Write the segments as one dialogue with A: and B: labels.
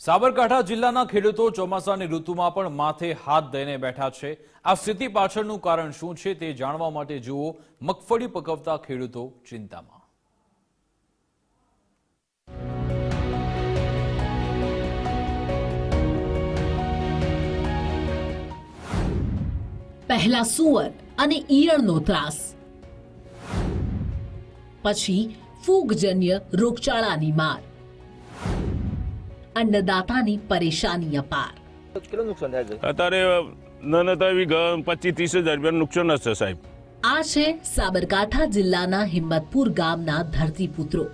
A: સાબરકાંઠા જિલ્લાના ખેડૂતો ચોમાસાની ઋતુમાં પણ માથે હાથ દઈને બેઠા છે. આ સ્થિતિ પાછળનું કારણ શું છે તે જાણવા માટે જુઓ મગફળી પકવતા ખેડૂતો ચિંતામાં.
B: પહેલા સુવર અને ઈયળનો ત્રાસ. પછી ફૂગજન્ય રોગચાળાની માર. અન્નદાતાની પરેશાની અપાર
C: કેટલું નુકસાન થાય છે
D: અત્યારે તો એવી પચીસ ત્રીસ હજાર રૂપિયાનું નુકસાન હશે સાહેબ
B: આ છે સાબરકાંઠા જિલ્લાના હિંમતપુર ગામના ધરતીપુત્રો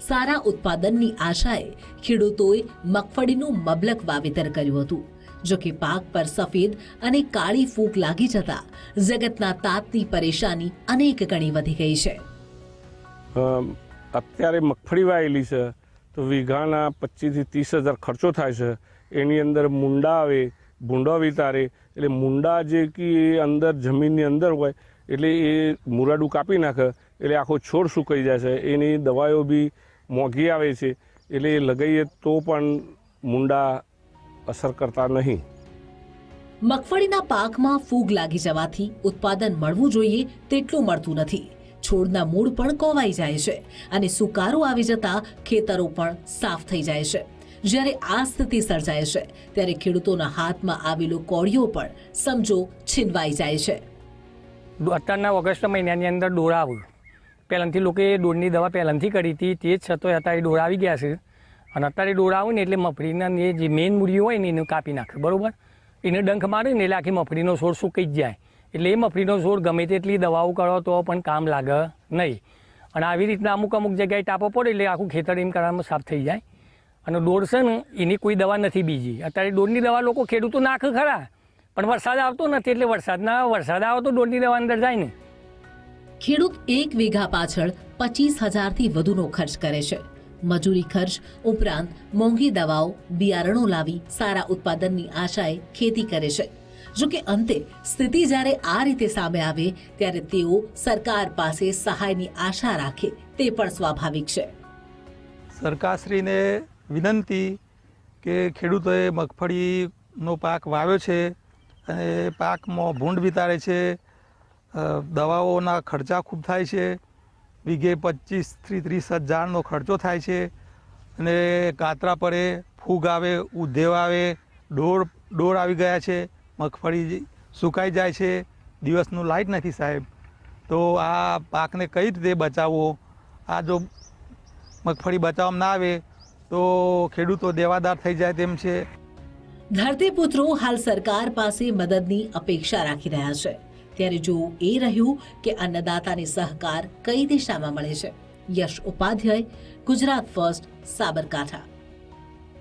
B: સારા ઉત્પાદનની આશાએ ખેડૂતોએ મગફળીનું મબલક વાવેતર કર્યું હતું જો કે પાક પર સફેદ અને કાળી ફૂગ લાગી જતા જગતના તાતની પરેશાની અનેક ગણી વધી ગઈ છે
D: અત્યારે મગફળી વાયેલી છે તો વીઘાના પચીસથી ત્રીસ હજાર ખર્ચો થાય છે. એની અંદર મુંડા આવે, ભૂંડા વિતારે, એટલે મુંડા જે કે અંદર જમીનની અંદર હોય, એટલે એ મુરાડું કાપી નાખે, એટલે આખો છોડ સુકાઈ જાય છે. એની દવાઓ બી મોંઘી આવે છે, એટલે એ લગાવીએ તો પણ મુંડા અસર કરતા નહીં.
B: મગફળીના પાકમાં ફૂગ લાગી જવાથી ઉત્પાદન મળવું જોઈએ તેટલું મળતું નથી. છોડના મૂળ પણ કોવાઈ જાય છે અને સુકારો આવી જતા ખેતરો પણ સાફ થઈ જાય છે. જ્યારે આ સ્થિતિ સર્જાય છે, ત્યારે ખેડૂતોના હાથમાં આવેલો કોળિયો પણ સમજો છીનવાઈ જાય છે.
E: અત્યારના ઓગસ્ટ મહિનાની અંદર ડોળા આવ્યું. પહેલાંથી લોકોએ દોડની દવા પહેલાંથી કરી હતી, તે જ છતાં અત્યારે ડોળા આવી ગયા છે. અને અત્યારે ડોળા આવે ને એટલે મફળીના જે મેઇન મૂળીઓ હોય ને એને કાપી નાખે, બરાબર? એને ડંખ મારે ને એટલે આખી મફળીનો છોડ સુકાઈ જ જાય. એટલે એ મફળીનો ગમે તેટલી દવાઓ કરો તો પણ કામ લાગે નહીં. અને આવી રીતના અમુક અમુક જગ્યાએ ટાપો પડે એટલે આખું ખેતર એમ કરવામાં સાફ થઈ જાય. અને દોડ છે ને, એની કોઈ દવા નથી બીજી. અત્યારે દોડની દવા લોકો ખેડૂતો નાખે ખરા, પણ વરસાદ આવતો નથી એટલે વરસાદના, વરસાદ આવે તો દોડની દવા અંદર જાય ને.
B: ખેડૂત એક વીઘા પાછળ પચીસ હજારથી વધુનો ખર્ચ કરે છે. મજૂરી ખર્ચ ઉપરાંત મોંઘી દવાઓ, બિયારણો લાવી સારા ઉત્પાદનની આશાએ ખેતી કરે છે. જો કે અંતે સ્થિતિ જ્યારે આ રીતે સામે આવે, ત્યારે તેઓ સરકાર પાસે સહાયની આશા રાખે તે પણ સ્વાભાવિક છે.
F: સરકારશ્રીને વિનંતી કે ખેડૂતોએ મગફળીનો પાક વાવ્યો છે અને પાકમાં ભૂંડ વિતારે છે દવાઓના ખર્ચા ખૂબ થાય છે, વીઘે પચીસથી ત્રીસ હજારનો ખર્ચો થાય છે અને કાતરા પડે ફૂગ આવે ઉધેવ આવે ડોર ડોર આવી ગયા છે. મગફળી સુકાઈ જાય છે, દિવસનું લાઇટ નથી સાહેબ. તો આ પાકને કઈ રીતે બચાવવો? આ જો મગફળી બચાવવામાં ના આવે, તો ખેડૂતો દેવાદાર થઈ જાય તેમ છે.
B: ધરતીપુત્રો હાલ સરકાર પાસે મદદની અપેક્ષા રાખી રહ્યા છે. ત્યારે જોવું એ રહ્યું કે અન્નદાતાને સહકાર કઈ દિશામાં મળે છે? યશ ઉપાધ્યાય, ગુજરાત ફર્સ્ટ, સાબરકાંઠા.